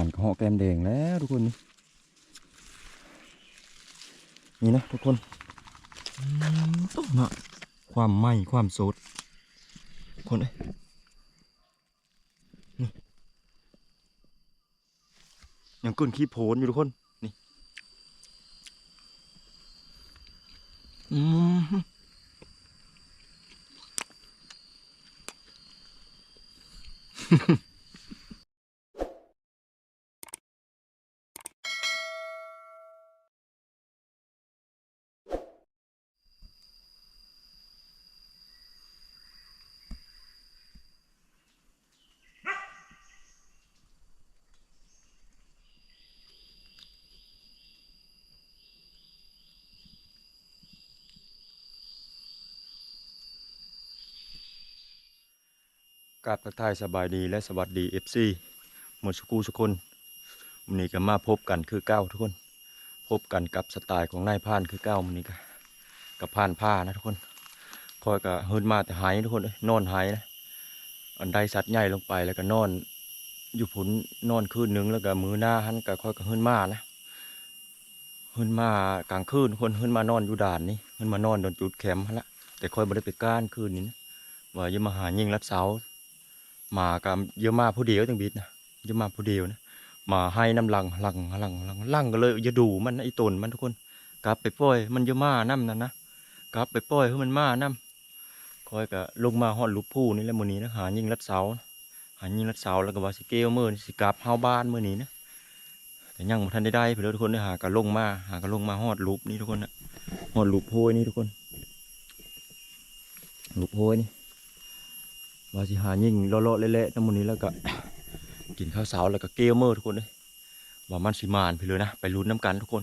คนเอ้ยมันก็เหาะแก้มแดงแล้วทุกคนนี่นี่นะทุกคนต้องนะความไหมความสดคนเอ้ยนี่ยังก้นขี้โผนอยู่ทุกคนนี่อืมก ราบทักทายสบายดีและสวัสดี FC หมดสกูทุกคนวันนี้ก็มาพบกันคือเก้าทุกคน พบกันกับสไตล์ของนายพานคือเก้าวันนี้ก็กับพานผ้านะทุกคนคอยก็เฮินมาแต่หายทุกคนนอนหายนะอันใดสัตว์ใหญ่ลงไปแล้วก็นอน อยู่ผุนนอนคืนนึงแล้วก็มือหน้าหันก็คอยก็เฮินมานะเฮินมากลางคืนคนเฮินมานอนอยู่ด่านนี่เฮินมานอนโดนจุดแคมป์ละแต่คอยบ่ได้ไปก้านคืนนี้นะว่าอย่ามาหายิงรัดเสา มากับเยอะมากผู้เดียวจังบิดนะเยอะมากผู้เดียวนะมาให้น้ำลังลังลังลังลังก็เลยอย่าดูมันไอ้ตนมันทุกคนกลับไปปล่อย มันเยอะมากน้ำนั่นนะกลับไปปล่อยให้มันมาน้ำคอยก็ลงมาหอดลูกผู้นี่แหละมือนี้นะหายิงรัดเสาหายิงรัดเสาแล้วก็ว่าสิเกลมือสิกลับเฮาบ้านมือนี้นะแต่ยังบ่ทันได้ได้เพิ่นเด้อทุกคนเด้หาก็ลงมาหาก็ลงมาหอดลูกนี่ทุกคนนะหอดลูกโพยนี่ทุกคนลูกโพยนี่ ว่าสิหายิ่งโลโลเละๆน้ำมันนี้แล้วก็กินข้าวเสาแล้วก็เกลียวเมอร์ทุกคนเลยว่ามันสิมานไปเลยนะ ไปลุ้นน้ำกันทุกคน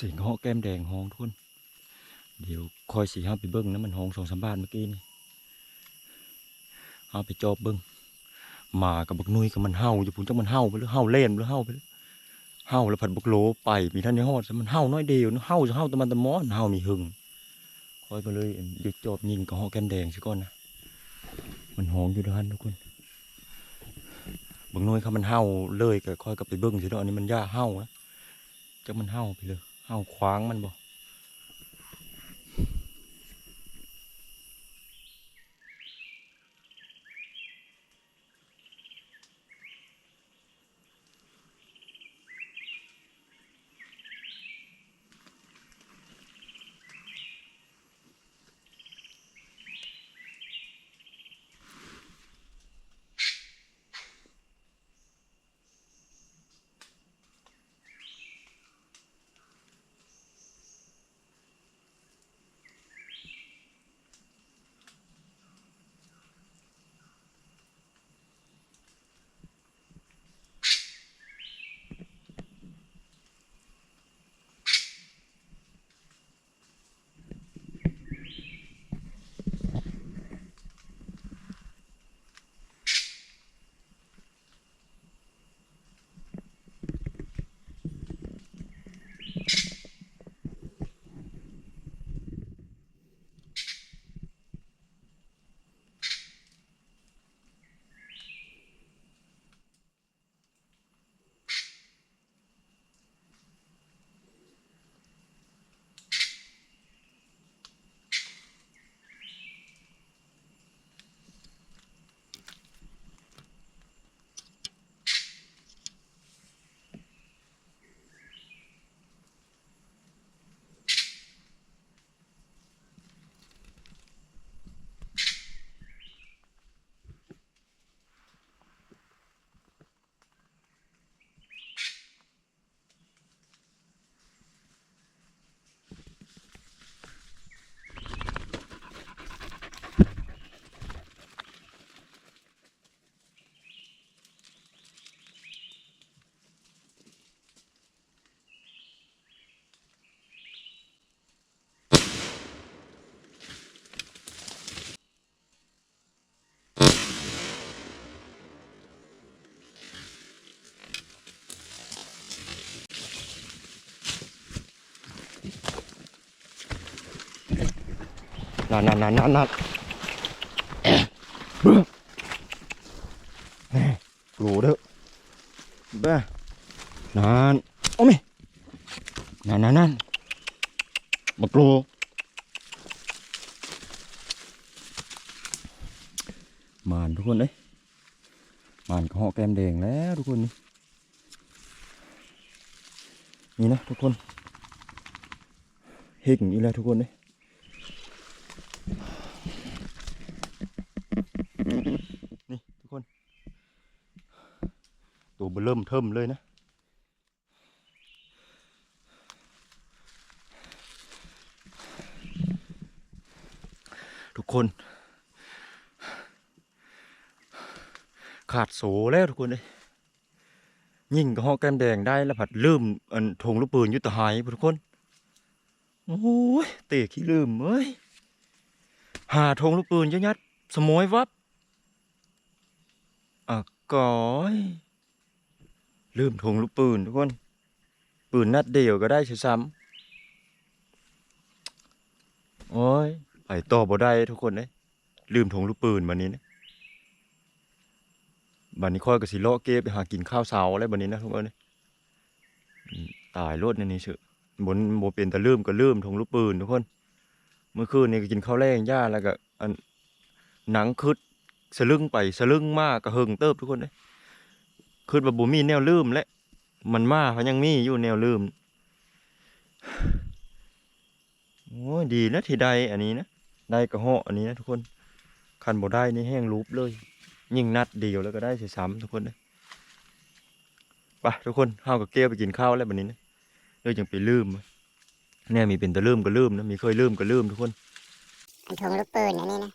สีงเหาะแก้มแดงห้องทุกคนเดี๋ยวคอยสีห้าไปเบิ้งนะมันห้องสองสามบาทเมื่อกี้นี่เอาไปจอบเบิ้งหมากับบักนุยกับมันเห่าอยู่พุ่นจังมันเห่าไปหรือเห่าเล่นหรือเห่าไปเห่าแล้วผัดบักโลไปมีท่านในหอดมันเห่าน้อยเดียวเห่าจะเห่าตะมันตะมอนเห่ามีหึงคอยไปเลยเดี๋ยวจอบยิงกับเหาะแก้มแดงสิก่อนนะมันห้องอยู่ด้านทุกคนบักนุยเขามันเห่าเลยก็คอยกับไปเบิ้งสิเนาะอันนี้มันย่าเห่านะจักมันเห่าไปเลย เอาคว้างมันบ่ นั่นนั่นนั่นนั่นนั่นเอ๊ะเบ้อแหม่กลัวเด้อเบ้อนั่นโอ้ไม่นั่นนั่นนั่นบักกลัวมานทุกคนเอ้ยมานกระเหาะแก้มแดงแล้วทุกคนนี่นี่นะทุกคนเฮกอย่างนี้แล้วทุกคนเอ้ย นี่ทุกคน ตัว เริ่มเทิมเลยนะ ทุกคน ขาดโสแล้วทุกคนเลยยิ่งกระหอกแก้มแดงได้แล้วผัดลืมอันธงลูกปืนยุตหายทุกคน โอ้ยเตะขี้ลืมเอ้ยหาธงลูกปืนเยอะยัดสมอยวับอะก้อย ลืมธงลูกปืนทุกคน ปืนนัดเดียวก็ได้ใช่ซ้ำโอ้ยไปต่อบ่ได้ทุกคนเลยลืมธงลูกปืนวันนี้นะบันนี้ค่อยกับสิเลาะเก็บไปหากินข้าวเช้าอะไรบันนี้นะทุกคนเลยอืมตายรถในนี้เชอบนโบเป็นแต่ลืมก็ลืมธงลูกปืนทุกคน เมื่อคืนนี้ก็กินข้าวแรงย่าแล้วก็อันหนังคึดสลึงไปสลึงมากกระเฮงเติบทุกคนเลย คือว่าบ่มีแนวลืมและ มันมาเพรายังมีอยู่แนวลืม โอ้ดีนะที่ได้อันนี้นะ ได้กระเหาะอันนี้นะทุกคน คันบ่ได้นี่แห้งรูปเลย ยิ่งนัดเดียวแล้วก็ได้เสียซ้ำทุกคนเลยไปทุกคนเฮากับเกี้ยวไปกินข้าวแล้วบัดนี้นะเลยจังไปลืมเนี่ยมีเป็นตะลืมก็ลืมนะ มีเคยลืมก็ลืมทุกคนอันทงลูกปืนอันนี้นะ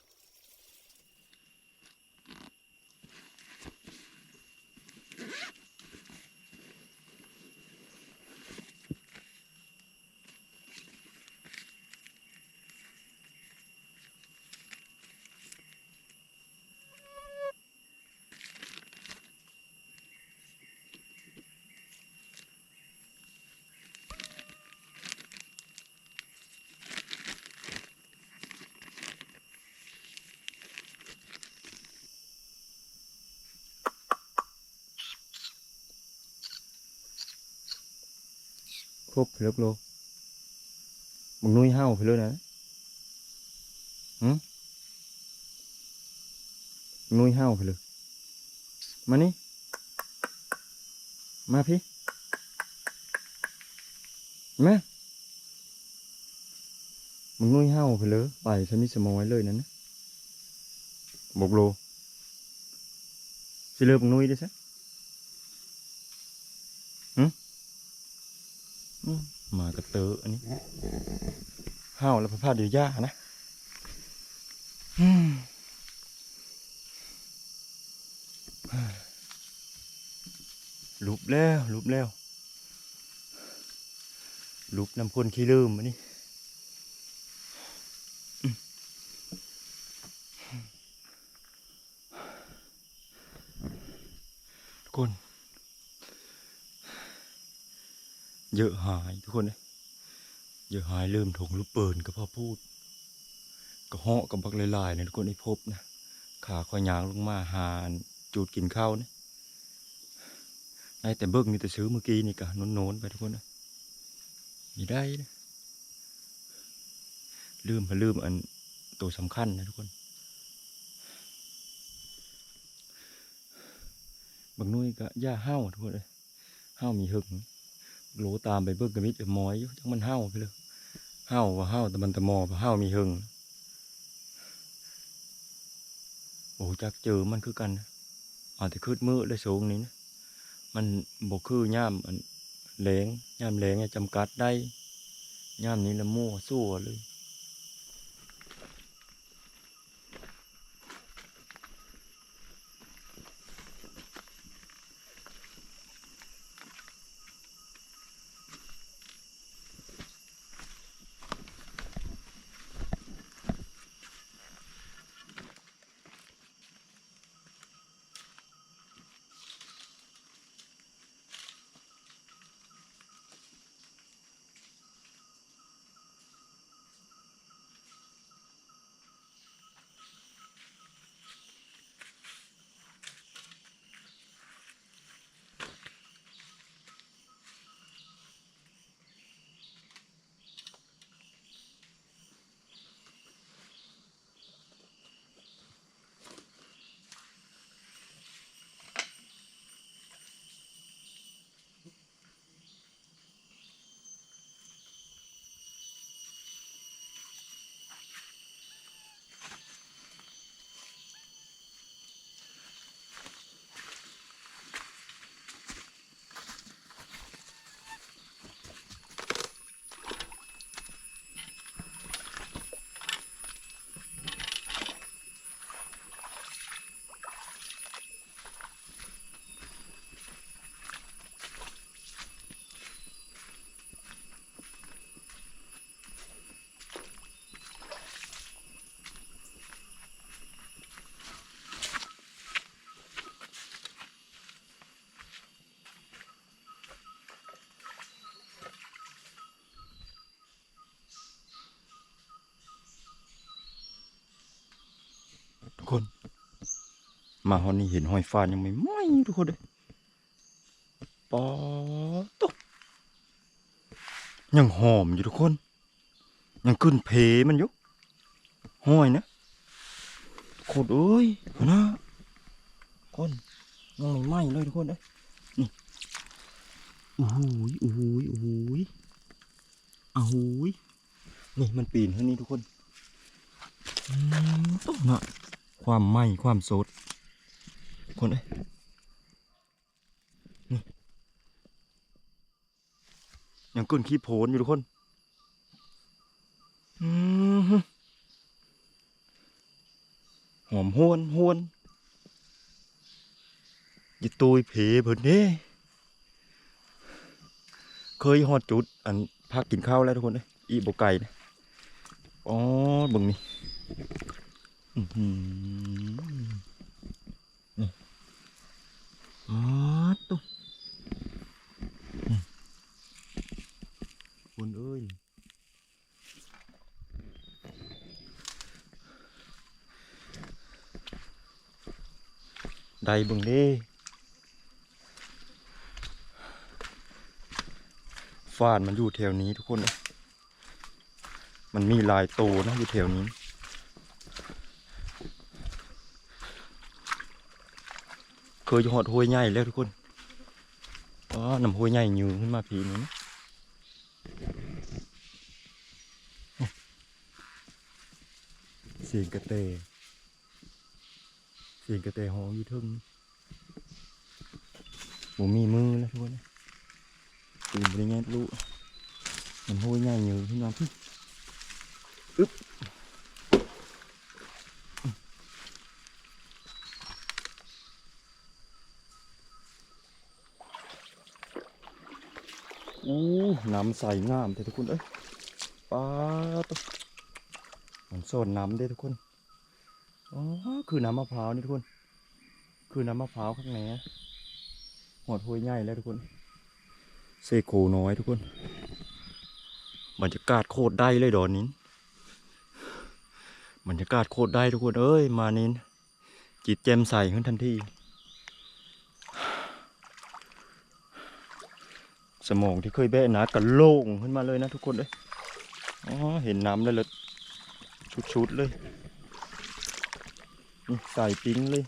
ครบไปแล้วโลมึงนุ้ยเห้าไปแล้วนะหืมมึงนุ้ยเห้าไปเลยมานี่ มาพี่แมามึงนุ้ยเห้าไปเลยไปสมิสมอยเลยนั่นนะบกโลสิเลิกมึงนุ้ยได้ซะ มมากระเตออันนี้ห้าวแล้วพระพาเดียวย่านะอืมลุบแล้วลุบแล้วลุบน้ำพ่นขี้ลืมอันนี้อืมทุกคน เยอะหายทุกคนเลยเยอะหายเริ่มถงลูกปืนก็พอพูดก็เหาะกับบักลายๆนี่ยทุกคนได้พบนะขาคอยยางลงมาหานจูดกินข้าวนะได้แต่เบิกมีแต่ซื้อเมื่อกี้นี่กะโน้นๆไปทุกคนนะนี่ได้นะลืมพลืมอันตัวสำคัญนะทุกคนบางนุ่ยก็ย่าห้าวทุกคนเลยห้าวมีหึง หลตามไปเบิ่งกระมิดมอยอยู่จังมันเห่าไปเลยเห่าว่าเห่าแต่มันตะมอว่าเห่ามีหึงโอ้จักเจอมันคือกันอาจจะคืดมือได้สูงนี้นะมันบกคือย่ามอันแหลงย่ามแหลงเนี่ยจำกัดได้ย่ามนี้ละมั่วสู้เลย มาฮอนนี่เห็นห้อยฟ้ายังไม่ไหม้ทุกคนเลยปอตุ๊ยังหอมอยู่ทุกคน ยังขึ้นเพมันอยู่ห้อยนะโคตรเอ้ยนะคนยังไม่ไหม้เลยทุกคนเอ้ยนี่โอ้โหยโอ้โหยโอ้โหยอ้โหยนี่มันปีนเท่านี้ทุกคนอืมต้องนะความไหม้ความสด คนเอ้ยนี่ยังก้นขี้โผนอยู่ทุกคนอืมหอมห้วนห้วนอย่ตุยเพเพิ่นเด้เคยฮอดจุด อันพักกินข้าวแล้วทุกคนเอ้ยอีโบไก่นะอ๋อบิ่งนี่ อ๋อตุ๊คุณเอ้ยได้บิ่งด้ฟานมันอยู่แถวนี้ทุกคนเอ้ยมันมีลายโตนะอยู่แถวนี้ เคยหอดห้วยใหญ่แล้วทุกคนอ๋อน้ำห้วยใหญ่อยู่ขึ้นมาพีนี้เสียงกระเตเสียงกระเตหองอยู่ทึ่งหมูมีมือแล้วทุกคนตื่นไปได้ไงลูกน้ำห้วยใหญ่อยู่ขึ้นมาพี่อึ๊บ อู้ น้ำใสงามเด้ทุกคนเอ้ยป้าตวมันโซนน้ำเด้ทุกคนอ๋อคือน้ำมะพร้าวนี่ทุกคน คือน้ำมะพร้าวข้างในนะหอดห้วยใหญ่แล้วทุกคนเซโคน้อยทุกคนบรรยากาศโคตรได้เลยดอนนี้บรรยากาศโคตรได้ทุกคนเอ้ยมานินจิตแจ่มใสขึ้นทันที สมองที่เคยแบะหนาก็โล่งขึ้นมาเลยนะทุกคนเลยอ๋อเห็นน้ำเลยเลยชุดๆเลยใส่ปิ้งเลย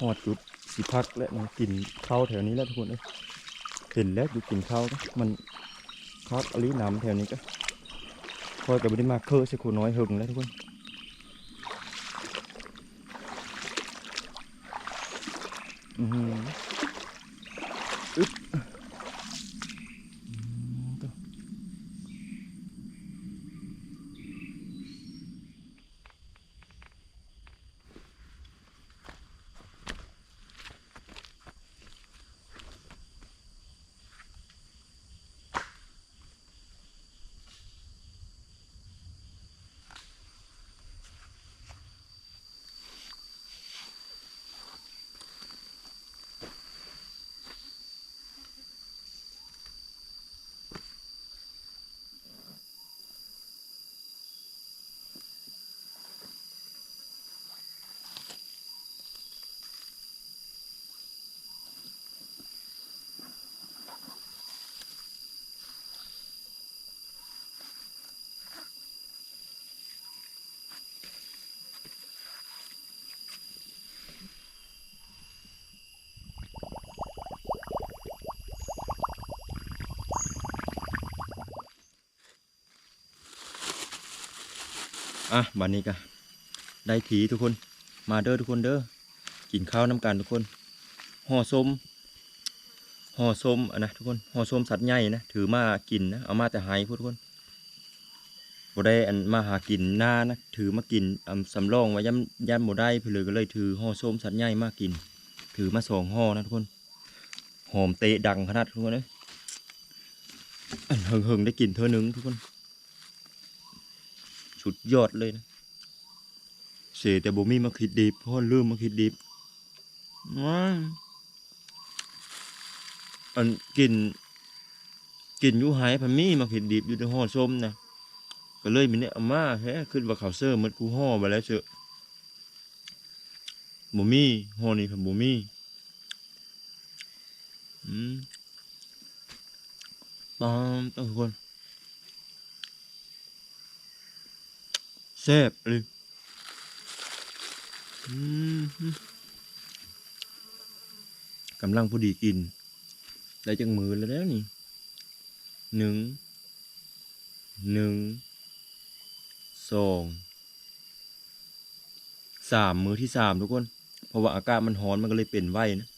หอดจุดสิพักและมันกินข้าวแถวนี้แล้วทุกคนเลยเห็นแล้วอยู่กินข้าวมันคักอลีน้ำแถวนี้ก็คอยกับไม่ได้มาเคอใช่คนน้อยหึงแล้วทุกคน อือ อะบันนี้ก็ได้ทีทุกคน มาเด้อทุกคนเด้อ กินข้าวน้ำกันทุกคน ห่อส้ม ห่อส้มอะนะทุกคน ห่อส้มสัตว์ใหญ่นะ ถือมากินนะ เอามาแต่ไฮพูดทุกคนบ่ได้อันมาหากินหน้านะ ถือมากินอำสำรองไว้ย่ำย่ำบ่ได้เพื่อเลยก็เลยถือห่อส้มสัตว์ใหญ่มากิน ถือมาสองห่อนะทุกคน หอมเตะดังขนาดทุกคนเลยอันเฮิงๆได้กินเท่านึงทุกคน สุดยอดเลยนะเสียแต่บ่มีมาคิดดีเพราะลืมมาคิดดีว้ายอันกิน กินอยู่หายพันมีมาคิดดีอยู่ในห่อส้มนะก็เลยมีเนี่ยเอามาแฮะขึ้นว่าเขาวเซอร์มันกูห่อมาแล้วเชอะบ่มีห่อนี่ครับบ่มีอืมตามต้องทุกคน แซ่บเลยอืมกำลังพอดีกิน ได้จังมือแล้วแล้วนี่หนึ่ง หนึ่ง สอง สามมือที่สามทุกคน เพราะว่าอากาศมันร้อนมันก็เลยเป็นไว้นะ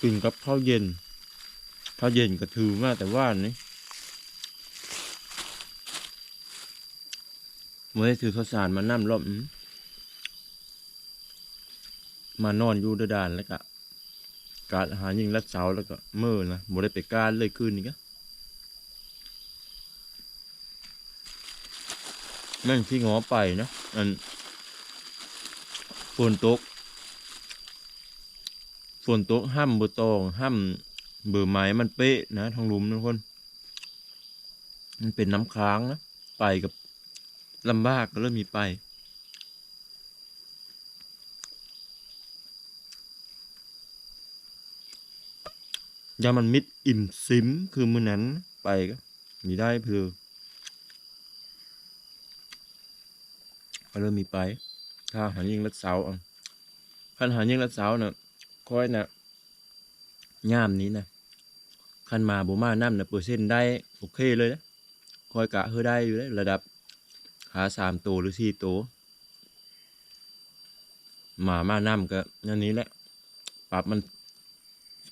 กินกับข้าวเย็นข้าวเย็นก็ถือมาแต่ว่านี่ไม่ได้ถือข้าวสารมานั่มรอบมมานอนอยู่ดอดานแล้วก็การอาหารยิงรัดเสาแล้วก็เมื่อนะบ่ได้ไปการเลยคืนนี้ก็แม่งที่งอไปนะอันฝนตก ฝนตกห้ามบ่ตองห้ามเบอร์ไม้มันเป๊ะนะทางลุมทุกคน มันเป็นน้ำค้างนะไปกับลำบากก็เริ่มมีไปยามันมิดอิ่มซิมคือมือนั้นไปก็มีได้เพื่อก็เริ่มมีไป ถ้าหายิงรัดเสาอะคันหายิงรัดเสาเน่ะ ค่อยน่ะย่ามนี้นะคันมาบ่มาน้ำนะเปอร์เซ็นต์ได้โอเคเลยนะคอยกะเฮอได้อยู่เลยระดับขาสามตัวหรือสี่ตัวหมามาน้ำก็นั่นนี้แหละปรับมัน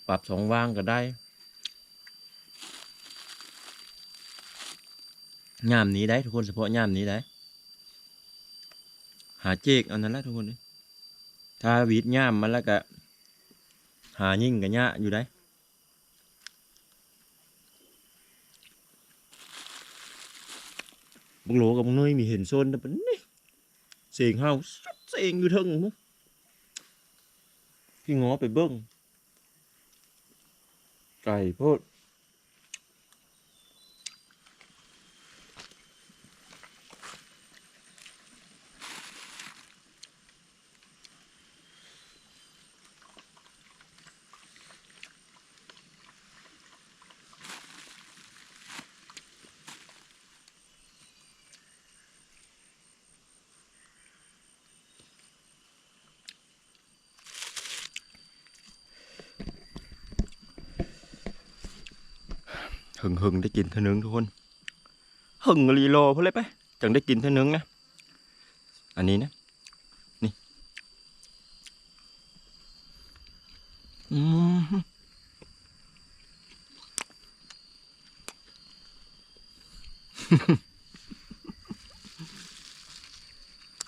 ปรับสองว่างก็ได้ย่ามนี้ได้ทุกคนเฉพาะย่ามนี้ได้ หาเจกเอานั้นแหละทุกคนถ้าวีดย่ามมันแล้วก็ หายิ่งกันยะอยู่ได้บังโหลกับบังเนยมีเห็นโซนแต่เป็นนี่เสียงเฮาสุดเสียงอยู่เทึงมั้งพี่งอไปเบิ้งไก่โพด หึงหึงได้กินเท่านึงทุกคนหึงรีโลเพื่อเลยไปจังได้กินเท่านึงนะ อันนี้นะ นี่ อืม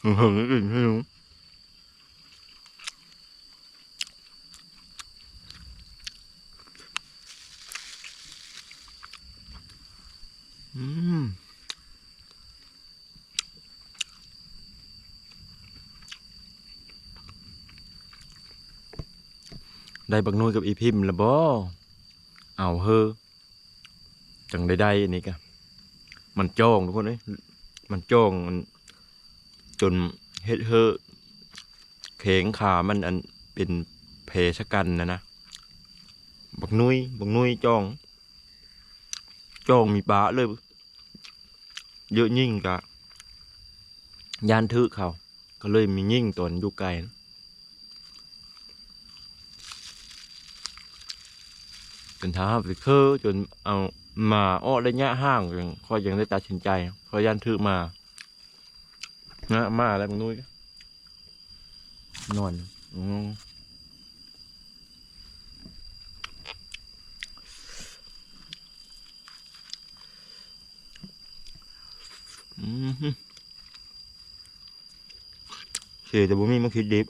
หึงหึงได้กินเท่านึง อืม ได้บักนุ่ยกับอีพิมพ์ละบ่เอาเฮอจังได้ได้อันนี้กะมันจ้องทุกคนเอ้ยมันจ้องมันจนเฮ็ดเฮอแข็งขามันอันเป็นเพชกันนะนะบักนุ่ยบักนุ่ยจ้อง จ้องมีปลาเลย เยอะยิ่งกะยานทึเขา ก็เลยมียิ่งตอนอยู่ไกลนะ เป็นท้าไปเคอจนเอามาอ้อระยะห่างยังค่อยยังได้ตัดสินใจค่อยยานทึมานะมาแล้วมึงนุ้ยนอนอืมอืมฮึเสียแต่บ่มีมันคิดดิบ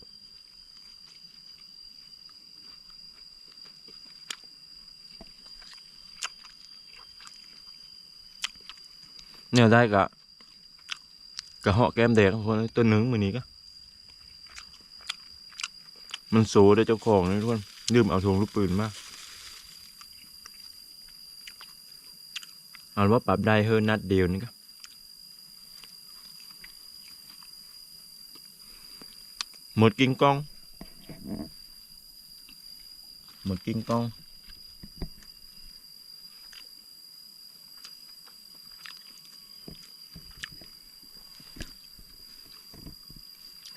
เนี่ยได้กะกะเหาะแก้มแดงทุกคนตัวหนึ่งมือนี้ก็มันโซได้เจ้าของนี่ทุกคนลืมเอาธงลูกปืนมาเอาว่าปรับได้เฮิรนัดเดียวนี่ก็หมดกิ้งกองหมดกิ้งกอง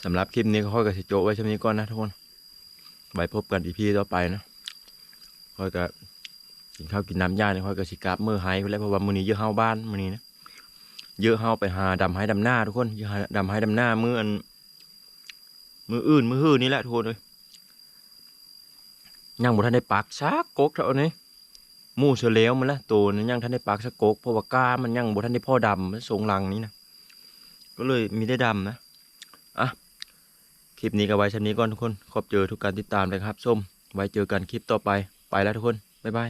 สำหรับคลิปนี้ก็ค่อยกับสิโจไว้ช่วนี้ก่อนนะทุกคนไว้พบกันอีพีต่อไปนะค่อยกับกินข้าวกินน้ำยาเนี่ยค่อยกับสิกราบมือหายไปแล้วเพราะว่ามือนี้เยอะเฮาบ้านมือนี้นะเยอะเฮาไปหาดำให้ดำหน้าทุกคนเยอะหาดำให้ดำหน้ามืออันมืออื่นมือหื้อนี่แหละทุกคนเลยยังบ่ทันได้ปักซักกกเท่านี้มู่เสือเหลวมันละตัวนั้นยังทันได้ปักสักกกเพราะว่าก้ามันยังบ่ทันได้พ่อดำมันทรงลังนี้นะก็เลยมีได้ดำนะอะ คลิปนี้ก็ไว้ชั้นนี้ก่อนทุกคน ขอบเจอทุกการติดตามเลยครับส้มไว้เจอกันคลิปต่อไป ไปแล้วทุกคน บ๊ายบาย